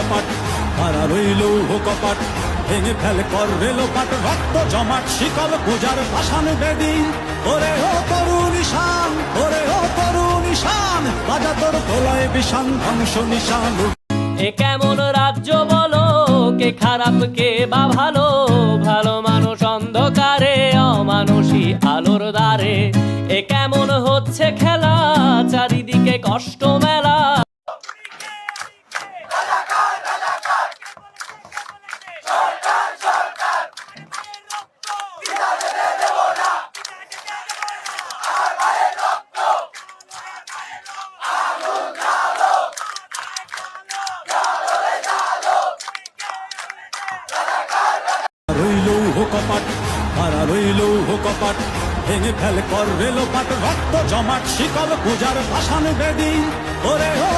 কপাট তারা রইল কপাট, ভেঙে ফেল কর রেলো পাট রক্ত জমাট, শিকল পূজার পাষাণ বেদি। ওরে ও তরুণ ঈশান ওরে ও তরুণ ঈশান বাজা তোর প্রলয় বিষান, ধ্বংস নিশান। এ কেমন রাজ্য বলো, কে খারাপ, কে বা ভালো? ভালো মানুষ অন্ধকারে, অমানুষী আলোর দ্বারে। এ কেমন হচ্ছে খেলা, চারিদিকে কষ্ট মেলা কপাট তারা রইল কপাট, ভেঙে ফেল কর রেলো পাট রক্ত জমাট, শিকল পূজার ভাষান বেদি। ওরে ও